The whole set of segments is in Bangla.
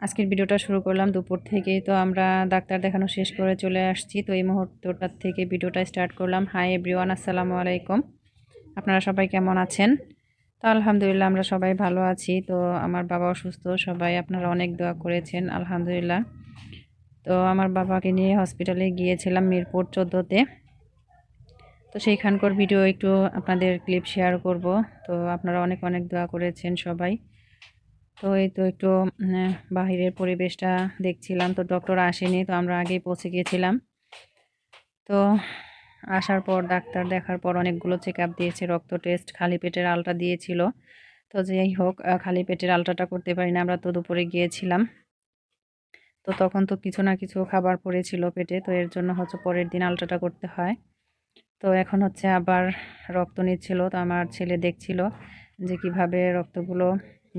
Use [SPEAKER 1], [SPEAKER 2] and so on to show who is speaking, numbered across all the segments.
[SPEAKER 1] আজকের ভিডিওটা শুরু করলাম দুপুর থেকে। তো আমরা ডাক্তার দেখানো শেষ করে চলে আসছি। তো এই মুহূর্তটার থেকে ভিডিওটা স্টার্ট করলাম। হাই এভরিওয়ান, আসসালামু আলাইকুম। আপনারা সবাই কেমন আছেন? তো আলহামদুলিল্লাহ আমরা সবাই ভালো আছি। তো আমার বাবা অসুস্থ, সবাই আপনারা অনেক দোয়া করেছেন, আলহামদুলিল্লাহ। তো আমার বাবাকে নিয়ে হসপিটালে গিয়েছিলাম মিরপুর চোদ্দোতে। তো সেইখানকার ভিডিও একটু আপনাদের ক্লিপ শেয়ার করব। তো আপনারা অনেক অনেক দোয়া করেছেন সবাই। তো এই তো একটু বাহিরের পরিবেশটা দেখছিলাম। তো ডক্টর আসেনি, তো আমরা আগেই পৌঁছে গিয়েছিলাম। তো আসার পর ডাক্তার দেখার পর অনেকগুলো চেক আপ দিয়েছে, রক্ত টেস্ট খালি পেটের আলটা দিয়েছিল। তো যেই হোক খালি পেটের আলটাটা করতে পারি না আমরা তো দুপুরে গিয়েছিলাম। তো তখন তো কিছু না কিছু খাবার পড়েছিল পেটে, তো এর জন্য হচ্ছে পরের দিন আলটাটা করতে হয়। তো এখন হচ্ছে আবার রক্ত নিচ্ছিল, তো আমার ছেলে দেখছিল যে কীভাবে রক্তগুলো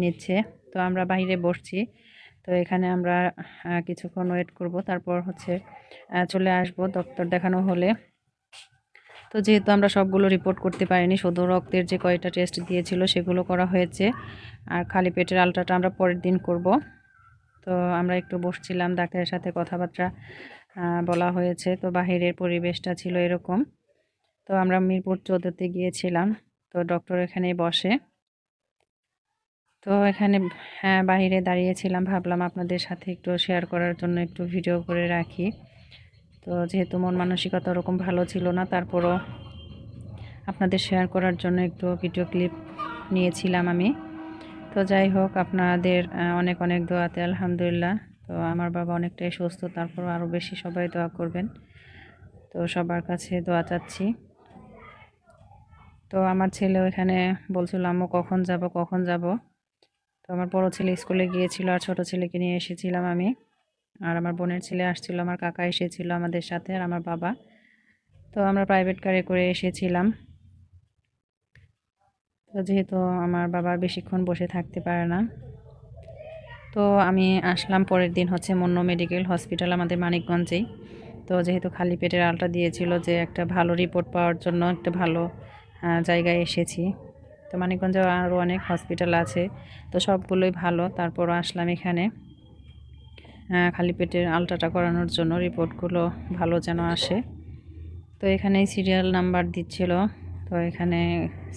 [SPEAKER 1] নিচ্ছে। তো আমরা বাইরে বসছি। তো এখানে আমরা কিছুক্ষণ ওয়েট করব। তারপর হচ্ছে চলে আসব ডক্টর দেখানো হলে। তো যেহেতু আমরা সবগুলো রিপোর্ট করতে পারিনি, শুধু রক্তের যে কয়টা টেস্ট দিয়েছিল সেগুলো করা হয়েছে। আর খালি পেটের আলট্রাটা আমরা পরের দিন করব। তো আমরা একটু বসছিলাম, ডাক্তারের সাথে কথাবার্তা বলা হয়েছে। তো বাহিরের পরিবেশটা ছিল এরকম। তো আমরা মিরপুর চৌদ্দতে গিয়েছিলাম। তো ডক্টর এখানে বসে। তো এখানে হ্যাঁ বাহিরে দাঁড়িয়েছিলাম। ভাবলাম আপনাদের সাথে একটু শেয়ার করার জন্য একটু ভিডিও করে রাখি। তো যেহেতু মন মানসিকতা ওরকম ভালো ছিল না, তারপরও আপনাদের শেয়ার করার জন্য একটু ভিডিও ক্লিপ নিয়েছিলাম আমি। তো যাই হোক, আপনাদের অনেক অনেক দোয়াতে আলহামদুলিল্লাহ। তো আমার বাবা অনেকটাই সুস্থ তারপর আরও বেশি সবাই দোয়া করবেন। তো সবার কাছে দোয়া চাচ্ছি। তো আমার ছেলে এখানে বলছিল, আম্মু, কখন যাব কখন যাব? তো আমার বড় ছেলে স্কুলে গিয়েছিল আর ছোট ছেলেকে নিয়ে এসেছিলাম আমি। আর আমার বোনের ছেলে আসছিল, আমার কাকা এসেছিল আমাদের সাথে আর আমার বাবা। তো আমরা প্রাইভেট কারে করে এসেছিলাম। তো যেহেতু আমার বাবা বেশিক্ষণ বসে থাকতে পারে না, তো আমি আসলাম পরের দিন হচ্ছে মন্য মেডিকেল হসপিটাল আমাদের মানিকগঞ্জেই তো যেহেতু খালি পেটের আলটা দিয়েছিল যে একটা ভালো রিপোর্ট পাওয়ার জন্য একটা ভালো জায়গায় এসেছি। তো মানিকগঞ্জে আরও অনেক হসপিটাল আছে। তো সবগুলোই ভালো। তারপরও আসলাম এখানে। খালি পেটের আলট্রাটা করানোর জন্য রিপোর্টগুলো ভালো যেন আসে। তো এখানেই সিরিয়াল নাম্বার দিচ্ছিল। তো এখানে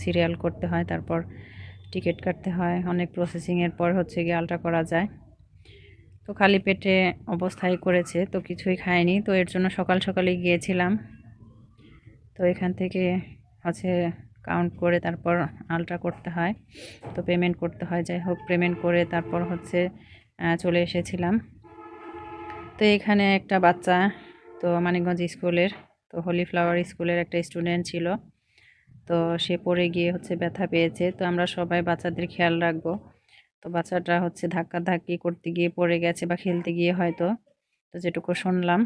[SPEAKER 1] সিরিয়াল করতে হয়, তারপর টিকিট কাটতে হয়। অনেক প্রসেসিংয়ের পর হচ্ছে গিয়ে আলট্রা করা যায়। তো খালি পেটে অবস্থায় করেছে, তো কিছুই খায়নি। তো এর জন্য সকাল সকালে গিয়েছিলাম। তো এখান থেকে হচ্ছে কাউন্ট করে তারপর আলট্রা করতে হয়। তো পেমেন্ট করতে হয়, যাই হোক পেমেন্ট করে তারপর হচ্ছে চলে এসেছিলাম। তো এখানে একটা বাচ্চা, তো মানিকগঞ্জ স্কুলের, তো হোলি ফ্লাওয়ার স্কুলের একটা স্টুডেন্ট ছিল। তো সে পড়ে গিয়ে হচ্ছে ব্যথা পেয়েছে। তো আমরা সবাই বাচ্চাদের খেয়াল রাখব। তো বাচ্চাটা হচ্ছে ধাক্কা ধাক্কি করতে গিয়ে পড়ে গেছে বা খেলতে গিয়ে হয়তো। তো যেটুকু শুনলাম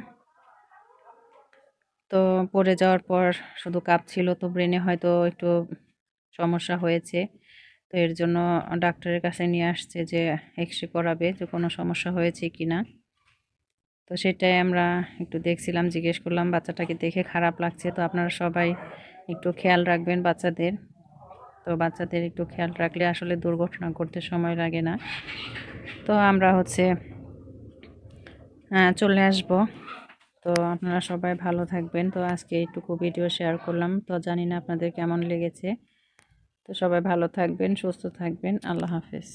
[SPEAKER 1] তো পড়ে যাওয়ার পর শুধু কাপ ছিল তো ব্রেনে হয়তো একটু সমস্যা হয়েছে। তো এর জন্য ডাক্তারের কাছে নিয়ে আসছে যে এক্স রে করাবে যে কোনো সমস্যা হয়েছে কি না তো সেটাই আমরা একটু দেখছিলাম, জিজ্ঞেস করলাম, বাচ্চাটাকে দেখে খারাপ লাগছে তো আপনারা সবাই একটু খেয়াল রাখবেন বাচ্চাদের। তো বাচ্চাদের একটু খেয়াল রাখলে আসলে দুর্ঘটনা করতে সময় লাগে না। তো আমরা হচ্ছে চলে আসব। তো আপনারা সবাই ভালো থাকবেন। তো আজকে এইটুকু ভিডিও শেয়ার করলাম। তো জানি না আপনাদের কেমন লেগেছে। তো সবাই ভালো থাকবেন, সুস্থ থাকবেন। আল্লাহ হাফেজ।